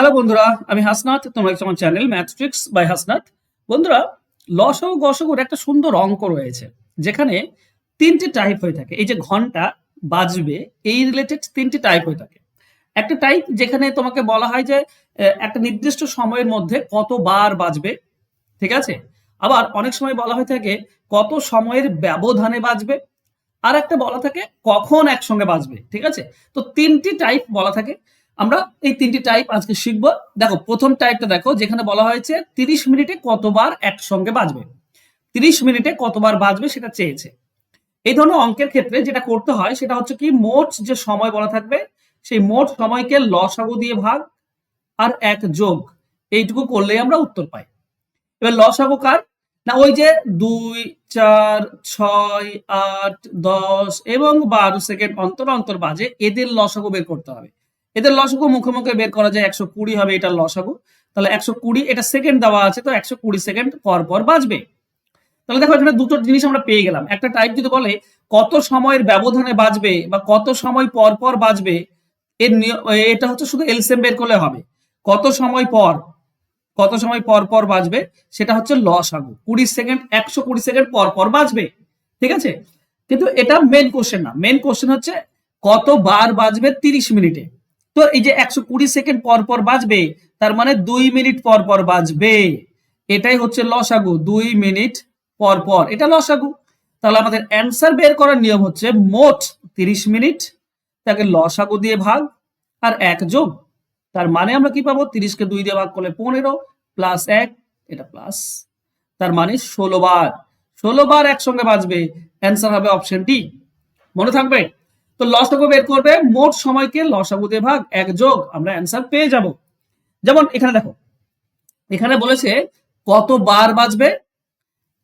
Hello বন্ধুরা, আমি হাসনাথ তোমরা আমার চ্যানেল ম্যাথট্রিক্স বাই হাসনাথ বন্ধুরা লসও গসগুর একটা সুন্দর অঙ্ক রয়েছে, যেখানে তিনটে টাইপ হয়ে থাকে। এই যে ঘণ্টা, বাজবে, এই রিলেটেড তিনটে টাইপ হয়ে থাকে। একটা টাইপ যেখানে তোমাকে বলা হয় যে একটা নির্দিষ্ট সময়ের মধ্যে কতবার বাজবে, ঠিক আছে? আবার অনেক সময় বলা হয়ে থাকে, কত সময়ের ব্যবধানে বাজবে, আর একটা বলা থাকে, কখন একসঙ্গে বাজবে, ঠিক আছে? তো তিনটি টাইপ বলা থাকে। আমরা এই তিনটি টাইপ আজকে শিখব। দেখো, প্রথম টাইপটা দেখো, যেখানে বলা হয়েছে তিরিশ মিনিটে কতবার একসঙ্গে বাজবে। তিরিশ মিনিটে কতবার বাজবে সেটা চেয়েছে। এই ধরনের অঙ্কের ক্ষেত্রে যেটা করতে হয়, সেটা হচ্ছে কি, মোট যে সময় বলা থাকবে, সেই মোট সময়কে লসাগু দিয়ে ভাগ আর এক যোগ। এইটুকু করলেই আমরা উত্তর পাই। এবার লসাগু কার? না, ওই যে দুই, চার, ছয়, আট, দশ এবং বারো সেকেন্ড অন্তর অন্তর বাজে, এদের লসাগু বের করতে হবে। এদের লসাগু মুখে মুখে বের করা যায় একশো কুড়ি হবে এটার লসাগু। তাহলে একশো কুড়ি, এটা সেকেন্ড দেওয়া আছে, তো একশো কুড়ি সেকেন্ড পর পর বাজবে তাহলে দেখো এখানে দুটো জিনিস আমরা পেয়ে গেলাম। একটা টাইপ যদি বলে কত সময়ের ব্যবধানে বাজবে বা কত সময় পর পর বাজবে এর এটা হচ্ছে শুধু এলসিএম বের করলে হবে। কত সময় পর, কত সময় পর পর বাজবে সেটা হচ্ছে লসাগু। কুড়ি সেকেন্ড একশো কুড়ি সেকেন্ড পর পর বাজবে ঠিক আছে? কিন্তু এটা মেন কোশ্চেন না। মেন কোশ্চেন হচ্ছে কতবার বাজবে তিরিশ মিনিটে? তো এই যে একশো কুড়ি সেকেন্ড পর পর বাজবে, তার মানে দুই মিনিট পর পর বাজবে। এটাই হচ্ছে লসাগু, দুই মিনিট পর পর। এটা লসাগু। তাহলে আমাদের অ্যান্সার বের করার নিয়ম হচ্ছে মোট তিরিশ মিনিট, তাকে লসাগু দিয়ে ভাগ, আর এক যোগ। তার মানে আমরা কি পাবো? তিরিশকে দুই দিয়ে ভাগ করলে পনেরো প্লাস এক, এটা প্লাস তার মানে ষোলো বার। ষোলো বার একসঙ্গে বাজবে। অ্যান্সার হবে অপশন ডি মনে থাকবে? তো লসাগু বের করবে, মোট সময়কে লসাগু দিয়ে ভাগ এক যোগ, আমরা অ্যান্সার পেয়ে যাব। যেমন এখানে দেখো, এখানে বলেছে কত বার বাজবে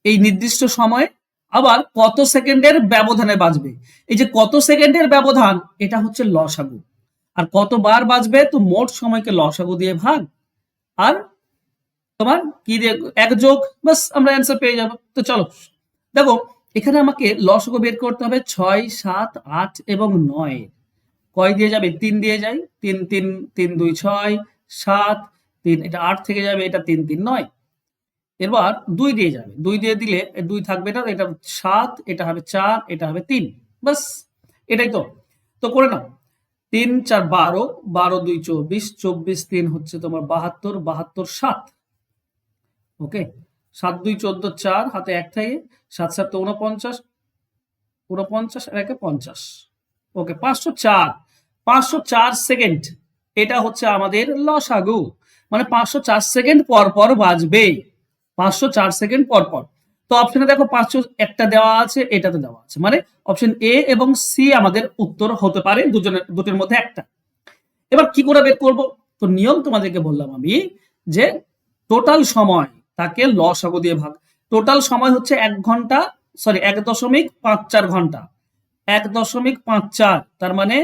এই নির্দিষ্ট সময়ে, আবার কত সেকেন্ডের ব্যবধানে বাজবে। এই যে কত সেকেন্ডের ব্যবধান, এটা হচ্ছে লসাগু। আর কতবার বাজবে, তো মোট সময়কে লসাগু দিয়ে ভাগ। আর তোমার কি দিয়ে, এক যোগ বাস আমরা অ্যান্সার পেয়ে যাব। তো চলো, দেখো এখানে আমাকে লসাগু বের করতে হবে ছয়, সাত, আট এবং নয়। কয় দিয়ে যাবে? তিন দিয়ে যাই। তিন তিন তিন, দুই, ছয়, সাত, তিন, এটা আট থেকে যাবে, এটা তিন তিন, নয়। এবার দুই দিয়ে যাবে। দুই দিয়ে দিলে দুই থাকবে এটা এটা সাত, এটা হবে চার, এটা হবে তিন। বাস এটাই তো। তো করে নাও। তিন, চার, বারো বারো, দুই, চব্বিশ চব্বিশ, তিন হচ্ছে তোমার বাহাত্তর বাহাত্তর, সাত। ওকে? সাত দুই চোদ্দ চার, হাতে এক থাকে সাত সাত উনপঞ্চাশ উনপঞ্চাশ আর একে পঞ্চাশ। ওকে, পাঁচশো চার। পাঁচশো চার সেকেন্ড। এটা হচ্ছে আমাদের লসাগু। মানে পাঁচশো চার সেকেন্ড পর পর বাজবে। পাঁচশো চার সেকেন্ড পর পর। তো অপশনে দেখো, পাঁচশো একটা দেওয়া আছে, এটাতে দেওয়া আছে। মানে অপশন এ এবং সি আমাদের উত্তর হতে পারে, দুজনের, দুটির মধ্যে একটা। এবার কি করে বের করব? তো নিয়ম তোমাদেরকে বললাম আমি যে টোটাল সময় তাকে লসাগু দিয়ে ভাগ। টোটাল সময় হচ্ছে এক ঘণ্টা সরি এক দশমিক পাঁচ চার ঘণ্টা। এক দশমিক পাঁচ চার, তার মানে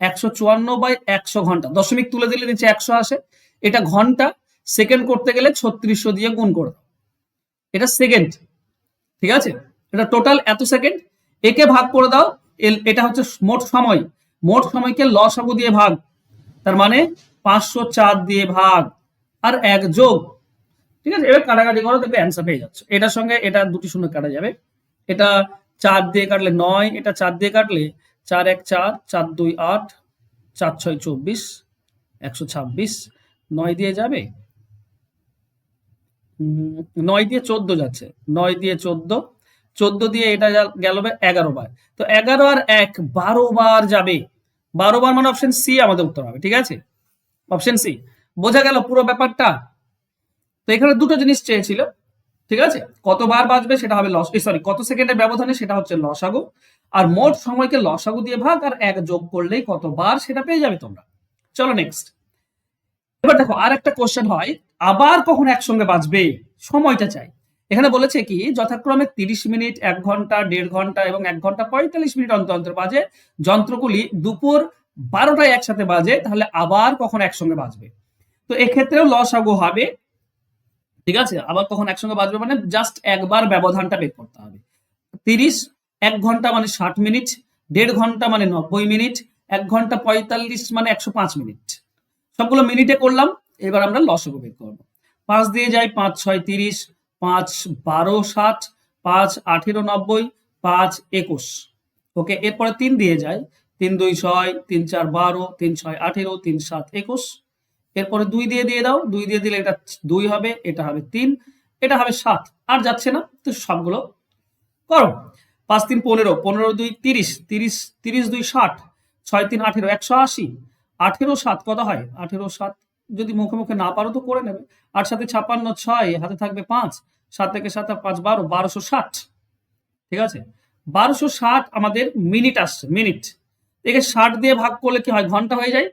একশো চুয়ান্ন বাই একশো ঘণ্টা। দশমিক তুলে দিলে নিচে একশো আসে। এটা ঘণ্টা সেকেন্ড করতে গেলে ছত্রিশশো দিয়ে গুণ করে দাও। এটা সেকেন্ড ঠিক আছে? এটা টোটাল এত সেকেন্ড একে ভাগ করে দাও এটা হচ্ছে মোট সময়। মোট সময়কে লসাগু দিয়ে ভাগ। তার মানে পাঁচশো চার দিয়ে ভাগ। আর এক যোগ ঠিক আছে? এবার কাটাকাটি করো, দেখবে অ্যান্সার পেয়ে যাচ্ছে। এটার সঙ্গে এটা দুটি শূন্য কাটা যাবে। এটা চার দিয়ে কাটলে নয়, এটা চার দিয়ে কাটলে চার এক চার চার দুই আট, চার ছয় চব্বিশ, একশো ছাব্বিশ। নয় দিয়ে যাবে? নয় দিয়ে চোদ্দ যাচ্ছে। নয় দিয়ে চোদ্দ। চোদ্দ দিয়ে এটা গেল এগারো বার। তো এগারো আর এক বারো বার যাবে। বারো বার মানে অপশন সি আমাদের উত্তর হবে, ঠিক আছে? অপশন সি বোঝা গেল পুরো ব্যাপারটা? তো এখানে দুটো জিনিস চেয়েছিল, ঠিক আছে? কতবার বাঁচবে সেটা হবে লস সরি কত সেকেন্ডের ব্যবধানে সেটা হচ্ছে লসাগু, আর মোট সময়কে লসাগু দিয়ে ভাগ, আর এক যোগ করলেই কতবার সেটা পেয়ে যাবে তোমরা। চলো নেক্সট এবার দেখো, আর একটা কোশ্চেন হয়, আবার কখন একসঙ্গে বাঁচবে? সময়টা চাই। এখানে বলেছে কি, যথাক্রমে তিরিশ মিনিট, এক ঘণ্টা, দেড় ঘণ্টা এবং এক ঘণ্টা পঁয়তাল্লিশ মিনিট অন্তর অন্তর বাজে। যন্ত্রগুলি দুপুর বারোটায় একসাথে বাজে, তাহলে আবার কখন একসঙ্গে বাজবে তো এক্ষেত্রেও লসাগু হবে ঠিক আছে? আবার কখন একসঙ্গে বাজবে মানে জাস্ট একবার ব্যবধানটা বের করতে হবে। তিরিশ, এক ঘণ্টা মানে ষাট মিনিট, দেড় ঘণ্টা মানে নব্বই মিনিট, এক ঘণ্টা পঁয়তাল্লিশ মানে একশো পাঁচ মিনিট। সবগুলো মিনিটে করলাম, এবার আমরা লসগু বের করব। পাঁচ দিয়ে যাই পাঁচ, ছয়, তিরিশ, পাঁচ, বারো, ষাট, পাঁচ, আঠেরো, নব্বই, পাঁচ, একুশ। ওকে, এরপরে তিন দিয়ে যাই। তিন, দুই, ছয়, তিন, চার, বারো, তিন, ছয়, আঠেরো, তিন, সাত, একুশ। এরপরে দুই দিয়ে দিয়ে দাও, দুই দিয়ে দিলে এটা দুই হবে, এটা হবে তিন, এটা হবে সাত, আর যাচ্ছে না, তো সবগুলো করো। পাঁচ তিন পনেরো পনেরো দুই তিরিশ তিরিশ তিরিশ দুই ষাট, ছয় তিন আঠেরো একশো আশি, আঠেরো সাত কত হয়? আঠেরো সাত যদি মুখে মুখে না পারো তো করে নেবে। আট সাথে ছাপ্পান্ন ছয়, হাতে থাকবে পাঁচ, সাত থেকে সাত, পাঁচ বারো, বারোশো ষাট, ঠিক আছে? বারোশো ষাট আমাদের মিনিট আসছে, মিনিট। একে ষাট দিয়ে ভাগ করলে কি হয়? ঘণ্টা হয়ে যায়।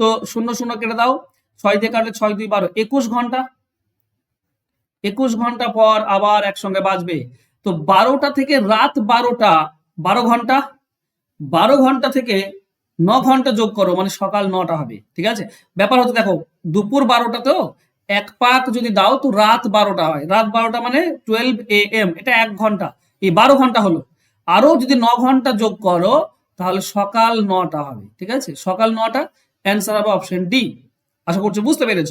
তো শূন্য শূন্য কেটে দাও ছয় দিয়ে কাটলে ছয়, দুই, বারো, একুশ ঘণ্টা। একুশ ঘণ্টা পর আবার একসঙ্গে বাজবে। তো বারোটা থেকে রাত বারোটা, বারো ঘণ্টা বারো ঘণ্টা থেকে ন ঘণ্টা যোগ করো মানে সকাল নটা হবে, ঠিক আছে? ব্যাপার হচ্ছে দেখো, দুপুর বারোটা তো, এক পাক যদি দাও তো রাত বারোটা হয়। রাত বারোটা মানে টুয়েলভ এ এম এটা এক ঘণ্টা। এই বারো ঘণ্টা হলো। আরও যদি ন ঘণ্টা যোগ করো, তাহলে সকাল নটা হবে, ঠিক আছে? সকাল নটা অ্যান্সার হবে অপশন ডি আশা করছি বুঝতে পেরেছ।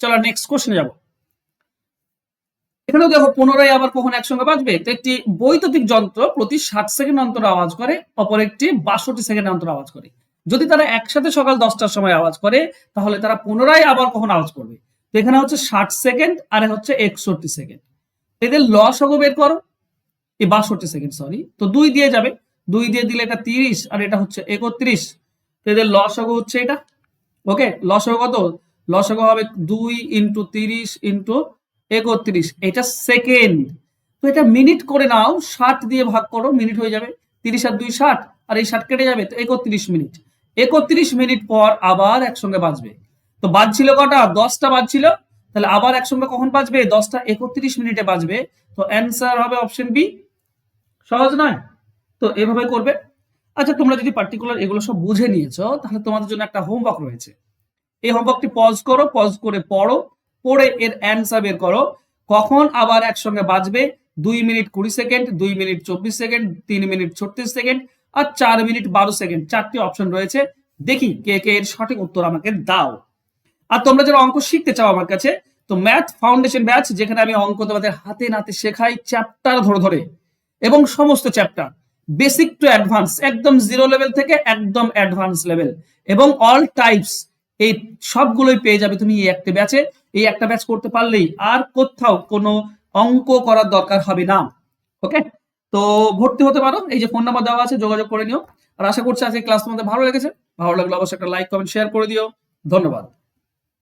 চলো নেক্সট কোশ্চেনে যাব। এখানেও দেখো, পুনরায় আবার কখন একসঙ্গে বাজবে? তো একটি বৈদ্যুতিক যন্ত্র প্রতি ষাট সেকেন্ড অন্তর আওয়াজ করে, অপর একটি বাষট্টি সেকেন্ড অন্তর আওয়াজ করে। যদি তারা একসাথে সকাল দশটার সময় আওয়াজ করে, তাহলে তারা পুনরায় আবার কখন আওয়াজ করবে? তো এখানে হচ্ছে ষাট সেকেন্ড, আর হচ্ছে একষট্টি সেকেন্ড। এদের লস হব বের করো। এই বাষট্টি সেকেন্ড সরি তো দুই দিয়ে যাবে। দুই দিয়ে দিলে এটা তিরিশ, আর এটা হচ্ছে একত্রিশ। এদের লস হচ্ছে এটা ওকে লস কত? লস হবে দুই ইন্টু তিরিশ ইন্টু একত্রিশ। এটা সেকেন্ড তো এটা মিনিট করে নাও, ষাট দিয়ে ভাগ করো মিনিট হয়ে যাবে তিরিশ আর দুই ষাট, আর এই ষাট কেটে যাবে তো একত্রিশ মিনিট একত্রিশ মিনিট পর আবার একসঙ্গে বাজবে তো বাজছিল কটা? দশটা বাজছিল তাহলে আবার একসঙ্গে কখন বাজবে দশটা একত্রিশ মিনিটে বাজবে তো অ্যান্সার হবে অপশন বি সহজ নয়? তো এভাবে করবে। আচ্ছা তোমরা যদি পার্টিকুলার এগুলো সব বুঝে নিয়েছো, তাহলে তোমাদের জন্য একটা হোমওয়ার্ক রয়েছে। এই হোমওয়ার্কটি পজ করো পজ করে পড়ো, পড়ে এর অ্যান্সার বের করো। কখন আবার একসঙ্গে বাজবে? দুই মিনিট কুড়ি সেকেন্ড, দুই মিনিট চব্বিশ সেকেন্ড, তিন মিনিট ছত্রিশ সেকেন্ড আর চার মিনিট বারো সেকেন্ড। চারটি অপশন রয়েছে। দেখি কে কে এর সঠিক উত্তর আমাকে দাও। আর তোমরা যারা অঙ্ক শিখতে চাও আমার কাছে, তো ম্যাথ ফাউন্ডেশন ব্যাচ যেখানে আমি অঙ্ক তোমাদের হাতে নাতে শেখাই চ্যাপ্টার ধরে ধরে এবং সমস্ত চ্যাপ্টার বেসিক টু অ্যাডভান্স একদম জিরো লেভেল থেকে একদম অ্যাডভান্স লেভেল এবং অল টাইপস এই সবগুলোই পেয়ে যাবে তুমি এই একটা ব্যাচে এই একটা ব্যাচ করতে পারলেই আর কোথাও কোনো অঙ্ক করার দরকার হবে না। ওকে তো ভর্তি হতে পারো। এই যে ফোন নাম্বার দেওয়া আছে, যোগাযোগ করে নিও। আর আশা করছি আজকে ক্লাস তোমাদের ভালো লেগেছে। ভালো লাগলে অবশ্যই একটা লাইক কমেন্ট শেয়ার করে দিও। ধন্যবাদ।